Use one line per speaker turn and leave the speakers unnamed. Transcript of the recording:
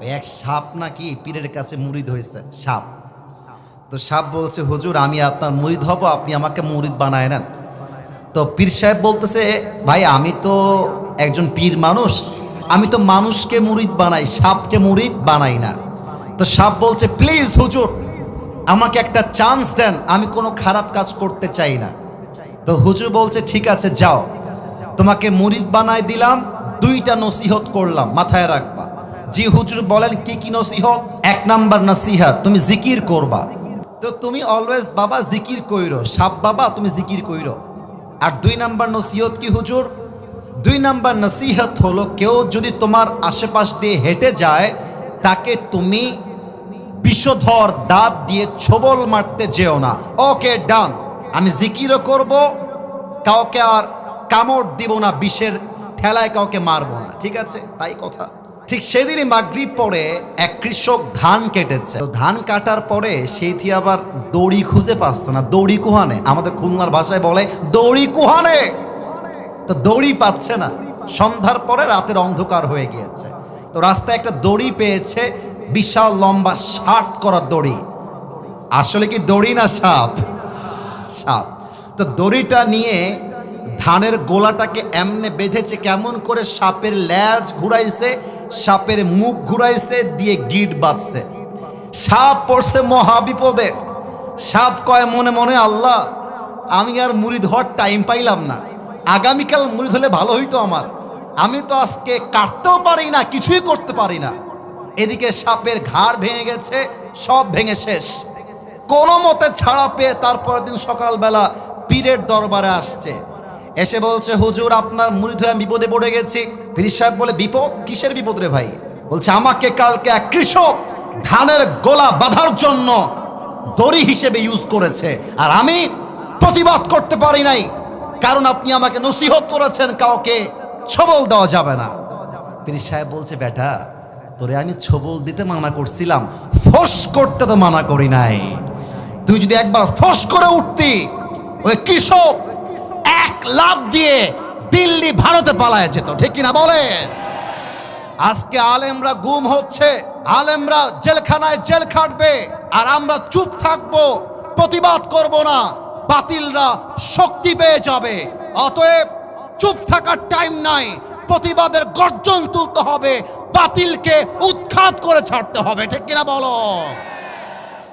এক সাপ নাকি পীরের কাছে মুরিদ হয়েছে, সাপ। তো সাপ বলছে, হুজুর, আমি আপনার মুরিদ হব, আপনি আমাকে মুরিদ বানায় নেন। তো পীর সাহেব বলতেছে, ভাই, আমি তো একজন পীর মানুষ, আমি তো মানুষকে মুরিদ বানাই, সাপকে মুরিদ বানাই না। তো সাপ বলছে, প্লিজ হুজুর, আমাকে একটা চান্স দেন, আমি কোনো খারাপ কাজ করতে চাই না। তো হুজুর বলছে, ঠিক আছে, যাও। তোমাকে মুরিদ বানাই দিলাম, দুইটা নসিহত করলাম, মাথায় রাখবা। জি হুজুর বলেন, কি কি নসিহত? এক নাম্বার নসিহত, তুমি জিকির করবা। তো তুমি অলওয়েজ বাবা জিকির কইরো, সাপ বাবা তুমি জিকির কইরো। আর দুই নাম্বার নসিহত কি হুজুর? দুই নাম্বার নসিহত হলো, কেউ যদি তোমার আশেপাশ দিয়ে হেঁটে যায়, তাকে তুমি বিষধর দাঁত দিয়ে ছবল মারতে যেও না। ওকে, ডান। আমি জিকিরও করব, কাউকে আর কামড় দিব না, বিষের ঠেলায় কাউকে মারবো না। ঠিক আছে? তাই কথা। ঠিক সেদিনই মাগরিব পরে এক কৃষক ধান কেটেছে। ধান কাটার পরে সেইটি আবার দড়ি খুঁজে পাচ্ছে না। দড়ি কুহানে। আমাদের খুলনার ভাষায় বলে দড়ি কুহানে। তো দড়ি পাচ্ছে না। সন্ধ্যার পরে রাতের অন্ধকার হয়ে গিয়েছে। তো রাস্তায় একটা দড়ি পেয়েছে বিশাল লম্বা ষাট করার দড়ি। আসলে কি দড়ি না সাপ? সাপ। তো দড়িটা নিয়ে ধানের গোলাটাকে এমনে বেঁধেছে, কেমন করে সাপের ল্যাজ ঘুরাইছে সাপের মুখ ঘুরাইছে, দিয়ে গিট বাঁধছে। সাপ পড়ছে মহা বিপদে সাপ কয়, মনে মনে আল্লাহ, আমি আর মুড়ি ধোয়ার টাইম পাইলাম না। আগামীকাল মুড়ি ধরলে ভালো হইতো আমার। আমি তো আজকে কাটতেও পারি না, কিছুই করতে পারি না। এদিকে সাপের ঘাড় ভেঙে গেছে, সব ভেঙে শেষ। কোনো মতে ছাড়া পেয়ে তারপরের দিন সকালবেলা পীরের দরবারে আসছে। এসে বলছে, হুজুর, আপনার মুড়িদ হয়ে আমি বিপদে পড়ে গেছি। পীর সাহেব বলে, বিপদ? কিসের বিপদ রে ভাই? বলছে, আমাকে কালকে এক কৃষক ধানের গোলা বাঁধার জন্য দড়ি হিসেবে ইউজ করেছে। আর আমি প্রতিবাদ করতে পারি নাই। কারণ আপনি আমাকে নসিহত করেছেন, কাউকে ছবল দেওয়া যাবে না। পীর সাহেব বলছে, বেটা, তোরে আমি ছবল দিতে মানা করছিলাম। ফোস করতে তো মানা করি নাই। তুই যদি একবার ফোস করে উঠতি, ওই কৃষক লাভ দিয়ে দিল্লি ভারতে পালায় যেত, ঠিক কিনা বলে আজকে আলেমরা গুম হচ্ছে, আলেমরা জেলখানায় জেল খাটবে, আর আমরা চুপ থাকব, প্রতিবাদ করব না, বাতিলরা শক্তি পেয়ে যাবে। অতএব চুপ থাকার টাইম নাই, প্রতিবাদের গর্জন তুলতে হবে, বাতিলকে উৎখাত করে ছাড়তে হবে, ঠিক কিনা বলো?